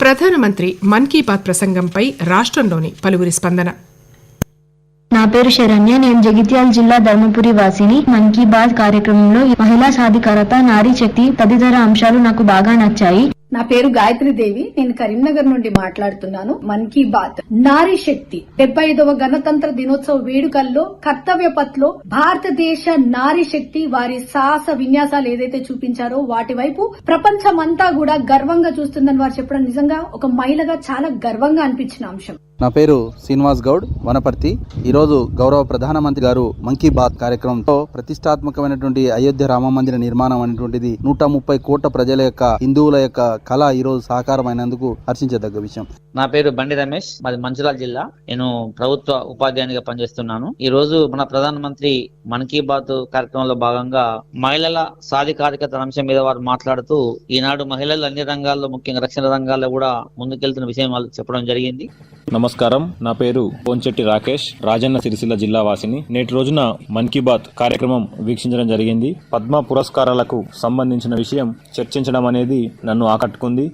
ప్రధానమంత్రి మన్ కీ బాత్ ప్రసంగంపై రాష్ట్రంలోని పలువురి స్పందన. నా పేరు శరణ్య నేను జగిత్యాల జిల్లా ధర్మపురి వాసిని. మన్ కీ బాత్ కార్యక్రమంలో మహిళా సాధికారత నారీ శక్తి తదితర అంశాలు నాకు బాగా నచ్చాయి. నా పేరు గాయత్రి దేవి. నేను కరీంనగర్ నుండి మాట్లాడుతున్నాను. మన్ కీ బాత్. నారీ శక్తి. డెబ్బై ఐదవ గణతంత్ర దినోత్సవ వేడుకల్లో కర్తవ్య పథ్లో భారతదేశ నారీ శక్తి వారి సాహస విన్యాసాలు ఏదైతే చూపించారో వాటి వైపు ప్రపంచమంతా కూడా గర్వంగా చూస్తుందని వారు చెప్పడం నిజంగా ఒక మహిళగా చాలా గర్వంగా అనిపించిన అంశం. నా పేరు శ్రీనివాస్ గౌడ్ వనపర్తి. ఈరోజు గౌరవ ప్రధానమంత్రి గారు మన్ కీ బాత్ కార్యక్రమంతో ప్రతిష్టాత్మకమైనటువంటి అయోధ్య రామ మందిర నిర్మాణం అనేటువంటిది నూట ముప్పై కోట్ల ప్రజల యొక్క హిందువుల యొక్క కళ ఈరోజు సాకారమైనందుకు హర్షించదగ్గ విషయం. నా పేరు బండి రమేష్ మాది మంచిర్యాల జిల్లా. నేను ప్రభుత్వ ఉపాధ్యాయునిగా పనిచేస్తున్నాను. ఈ రోజు మన ప్రధానమంత్రి మన్ కీ బాత్ కార్యక్రమంలో భాగంగా మహిళల సాధికారికత అంశం మీద వారు మాట్లాడుతూ ఈనాడు మహిళలు అన్ని రంగాల్లో ముఖ్యంగా రక్షణ రంగాల్లో కూడా ముందుకెళ్తున్న విషయం వాళ్ళు చెప్పడం జరిగింది. నమస్కారం. నా పేరు పోంచెట్టి రాకేష్ రాజన్న సిరిసిల్ల జిల్లా వాసిని నేటి రోజున మన్ కీ బాత్ కార్యక్రమం వీక్షించడం జరిగింది. పద్మ పురస్కారాలకు సంబంధించిన విషయం చర్చించడం అనేది నన్ను ఆకట్టుకుంది.